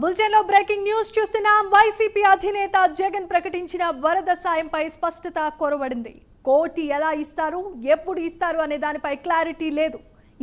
బులెటిన్లో breaking news చూస్తున్నాం YCP అధినేత జగన్ ప్రకటించిన వరద సాయంపై స్పష్టత కొరవడింది. కోటి ఎలా ఇస్తారు ఎప్పుడు ఇస్తారు అనే దానిపై క్లారిటీ లేదు.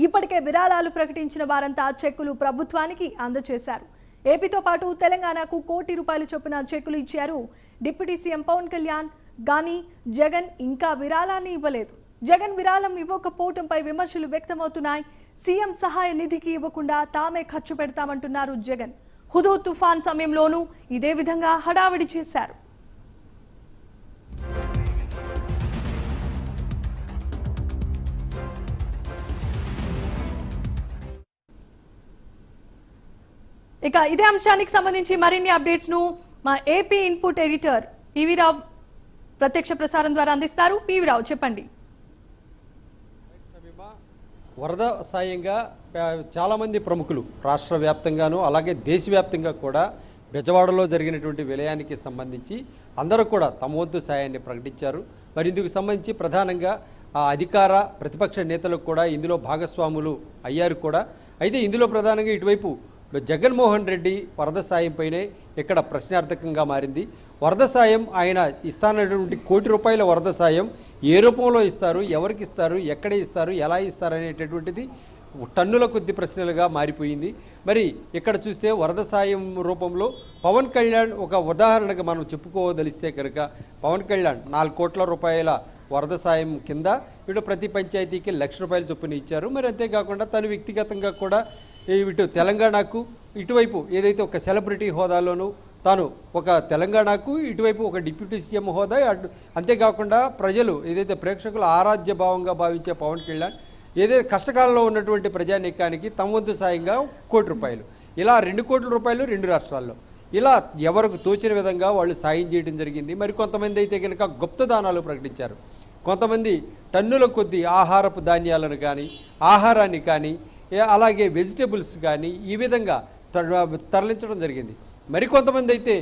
ఇప్పటికే విరాళాలు ప్రకటించిన వారంతా చెక్కులు ప్రభుత్వానికి అందజేశారు. ఏపీతో పాటు తెలంగాణకు కోటి రూపాయలు చొప్పున చెక్కులు ఇచ్చారు డిప్యూటీ సీఎం పవన్ కళ్యాణ్. కానీ జగన్ ఇంకా విరాళాన్ని ఇవ్వలేదు. జగన్ విరాళం ఇవ్వకపోవటంపై విమర్శలు వ్యక్తమవుతున్నాయి. సీఎం సహాయ నిధికి ఇవ్వకుండా తామే ఖర్చు పెడతామంటున్నారు జగన్. హుదూ తుఫాన్ సమయంలోనూ ఇదే విధంగా హడావిడి చేశారు. ఇక ఇదే అంశానికి సంబంధించి మరిన్ని అప్డేట్స్ను మా AP input editor PV Rao ప్రత్యక్ష ప్రసారం ద్వారా అందిస్తారు. పివి రావు చెప్పండి. వరద సాయంగా చాలామంది ప్రముఖులు రాష్ట్ర వ్యాప్తంగాను అలాగే దేశవ్యాప్తంగా కూడా బెజవాడలో జరిగినటువంటి విలయానికి సంబంధించి అందరూ కూడా తమ వంతు సాయాన్ని ప్రకటించారు. మరి ఇందుకు సంబంధించి ప్రధానంగా ఆ అధికార ప్రతిపక్ష నేతలకు కూడా ఇందులో భాగస్వాములు అయ్యారు కూడా. అయితే ఇందులో ప్రధానంగా ఇటువైపు జగన్మోహన్ రెడ్డి వరద సాయంపైనే ఇక్కడ ప్రశ్నార్థకంగా మారింది. వరద సాయం ఆయన ఇస్తానటువంటి కోటి రూపాయల వరద సాయం ఏ రూపంలో ఇస్తారు ఎవరికి ఇస్తారు ఎక్కడ ఇస్తారు ఎలా ఇస్తారు అనేటటువంటిది టన్నుల కొద్ది ప్రశ్నలుగా మారిపోయింది. మరి ఇక్కడ చూస్తే వరద సాయం రూపంలో పవన్ కళ్యాణ్ ఒక ఉదాహరణగా మనం చెప్పుకోదలిస్తే కనుక పవన్ కళ్యాణ్ నాలుగు కోట్ల రూపాయల వరద సాయం కింద ఇటు ప్రతి పంచాయతీకి లక్ష రూపాయల చొప్పున ఇచ్చారు. మరి అంతేకాకుండా తను వ్యక్తిగతంగా కూడా ఇటు తెలంగాణకు ఇటువైపు ఏదైతే ఒక సెలబ్రిటీ హోదాలోనూ తాను ఒక తెలంగాణకు ఇటువైపు ఒక డిప్యూటీ సీఎం హోదా అటు అంతేకాకుండా ప్రజలు ఏదైతే ప్రేక్షకులు ఆరాధ్య భావంగా భావించే పవన్ కళ్యాణ్ ఏదైతే కష్టకాలంలో ఉన్నటువంటి ప్రజానీకానికి తమ వంతు సాయంగా కోటి రూపాయలు. ఇలా రెండు కోట్ల రూపాయలు రెండు రాష్ట్రాల్లో. ఇలా ఎవరికి తోచిన విధంగా వాళ్ళు సాయం చేయడం జరిగింది. మరి కొంతమంది అయితే కనుక గుప్త దానాలు ప్రకటించారు. కొంతమంది టన్నుల కొద్ది ఆహారపు ధాన్యాలను కానీ ఆహారాన్ని కానీ అలాగే వెజిటేబుల్స్ కానీ ఈ విధంగా తరలించడం జరిగింది. మరికొంతమంది అయితే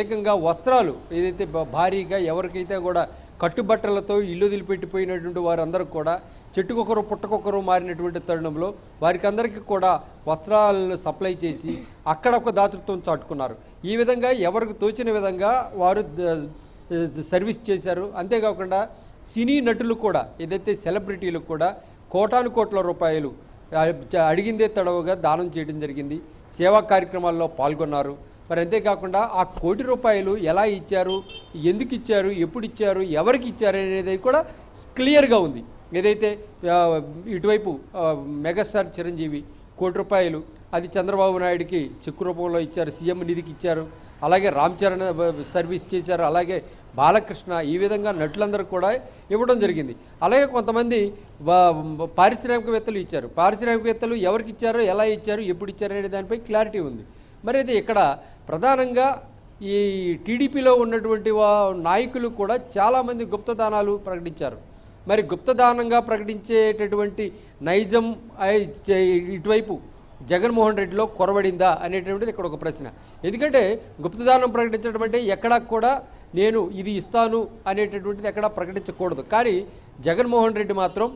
ఏకంగా వస్త్రాలు ఏదైతే భారీగా ఎవరికైతే కూడా కట్టుబట్టలతో ఇల్లు వదిలిపెట్టిపోయినటువంటి వారందరూ కూడా చెట్టుకొకరు పుట్టకొకరు మారినటువంటి తరుణంలో వారికి అందరికీ కూడా వస్త్రాలను సప్లై చేసి అక్కడ ఒక దాతృత్వం చాటుకున్నారు. ఈ విధంగా ఎవరికి తోచిన విధంగా వారు సర్వీస్ చేశారు. అంతేకాకుండా సినీ నటులు కూడా ఏదైతే సెలబ్రిటీలు కూడా కోటాను కోట్ల రూపాయలు అడిగిందే తడవుగా దానం చేయడం జరిగింది. సేవా కార్యక్రమాల్లో పాల్గొన్నారు. మరి అంతేకాకుండా ఆ కోటి రూపాయలు ఎలా ఇచ్చారు ఎందుకు ఇచ్చారు ఎప్పుడు ఇచ్చారు ఎవరికి ఇచ్చారు అనేది కూడా క్లియర్గా ఉంది. ఏదైతే ఇటువైపు మెగాస్టార్ చిరంజీవి కోటి రూపాయలు అది చంద్రబాబు నాయుడికి చెక్కు రూపంలో ఇచ్చారు సీఎం నిధికి ఇచ్చారు అలాగే రామ్ చరణ్ సర్వీస్ చేశారు అలాగే బాలకృష్ణ ఈ విధంగా నటులందరూ కూడా ఇవ్వడం జరిగింది. అలాగే కొంతమంది పారిశ్రామికవేత్తలు ఇచ్చారు. పారిశ్రామికవేత్తలు ఎవరికి ఇచ్చారో ఎలా ఇచ్చారు ఎప్పుడు ఇచ్చారు అనే దానిపై క్లారిటీ ఉంది. మరి అయితే ఇక్కడ ప్రధానంగా ఈ టీడీపీలో ఉన్నటువంటి వా నాయకులు కూడా చాలామంది గుప్తదానాలు ప్రకటించారు. మరి గుప్తదానంగా ప్రకటించేటటువంటి నైజం ఐ- ఇటువైపు జగన్మోహన్ రెడ్డిలో కొరబడిందా అనేటువంటిది ఇక్కడ ఒక ప్రశ్న. ఎందుకంటే గుప్తదానం ప్రకటించడం అంటే ఎక్కడా కూడా నేను ఇది ఇస్తాను అనేటటువంటిది ఎక్కడా ప్రకటించకూడదు. కానీ జగన్మోహన్ రెడ్డి మాత్రం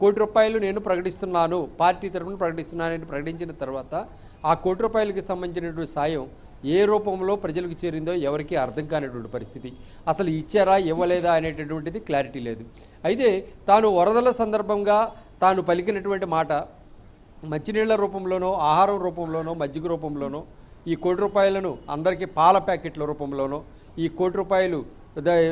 కోటి రూపాయలు నేను ప్రకటిస్తున్నాను పార్టీ తరఫున ప్రకటిస్తున్నానని ప్రకటించిన తర్వాత ఆ కోటి రూపాయలకి సంబంధించినటువంటి సాయం ఏ రూపంలో ప్రజలకు చేరిందో ఎవరికీ అర్థం కానిటువంటి పరిస్థితి. అసలు ఇచ్చారా ఇవ్వలేదా అనేటటువంటిది క్లారిటీ లేదు. అయితే తాను వరదల సందర్భంగా తాను పలికినటువంటి మాట మంచినీళ్ళ రూపంలోనో ఆహారం రూపంలోనో మజ్జిగ రూపంలోనో ఈ కోటి రూపాయలను అందరికీ పాల ప్యాకెట్ల రూపంలోనో ఈ కోటి రూపాయలు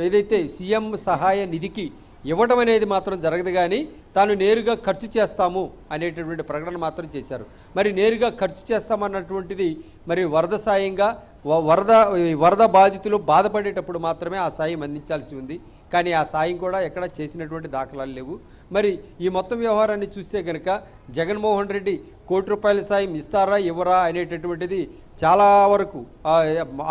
ఏదైతే సీఎం సహాయ నిధికి ఇవ్వడం అనేది మాత్రం జరగదు కానీ తాను నేరుగా ఖర్చు చేస్తాము అనేటటువంటి ప్రకటన మాత్రం చేశారు. మరి నేరుగా ఖర్చు చేస్తామన్నటువంటిది మరి వరద సాయంగా వ- వరద ఈ వరద బాధితులు బాధపడేటప్పుడు మాత్రమే ఆ సాయం అందించాల్సి ఉంది. కానీ ఆ సాయం కూడా ఎక్కడ చేసినటువంటి దాఖలాలు లేవు. మరి ఈ మొత్తం వ్యవహారాన్ని చూస్తే కనుక జగన్మోహన్ రెడ్డి కోటి రూపాయల సాయం ఇస్తారా ఇవ్వరా అనేటటువంటిది చాలా వరకు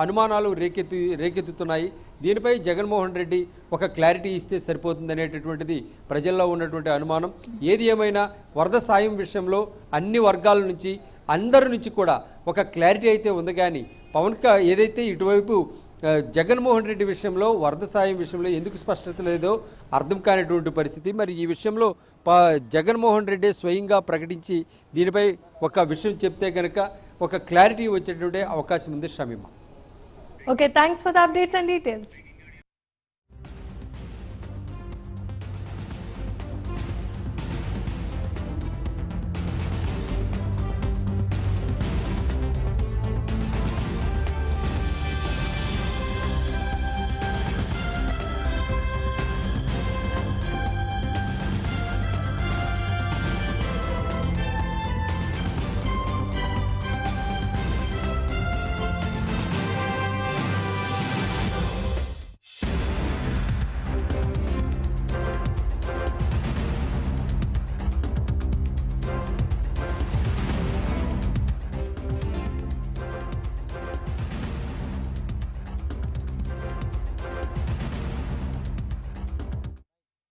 అనుమానాలు రేకెత్తు రేకెత్తుతున్నాయి. దీనిపై జగన్మోహన్ రెడ్డి ఒక క్లారిటీ ఇస్తే సరిపోతుంది అనేటటువంటిది ప్రజల్లో ఉన్నటువంటి అనుమానం. ఏది ఏమైనా వరద సాయం విషయంలో అన్ని వర్గాల నుంచి అందరి నుంచి కూడా ఒక క్లారిటీ అయితే ఉంది కానీ పవన్ ఏదైతే ఇటువైపు జగన్మోహన్ రెడ్డి విషయంలో వరద సాయం విషయంలో ఎందుకు స్పష్టత లేదో అర్థం కానిటువంటి పరిస్థితి. మరి ఈ విషయంలో ప జగన్మోహన్ రెడ్డి స్వయంగా ప్రకటించి దీనిపై ఒక విషయం చెప్తే కనుక ఒక క్లారిటీ వచ్చేటువంటి అవకాశం ఉంది Shamima. Okay, thanks for the updates and details.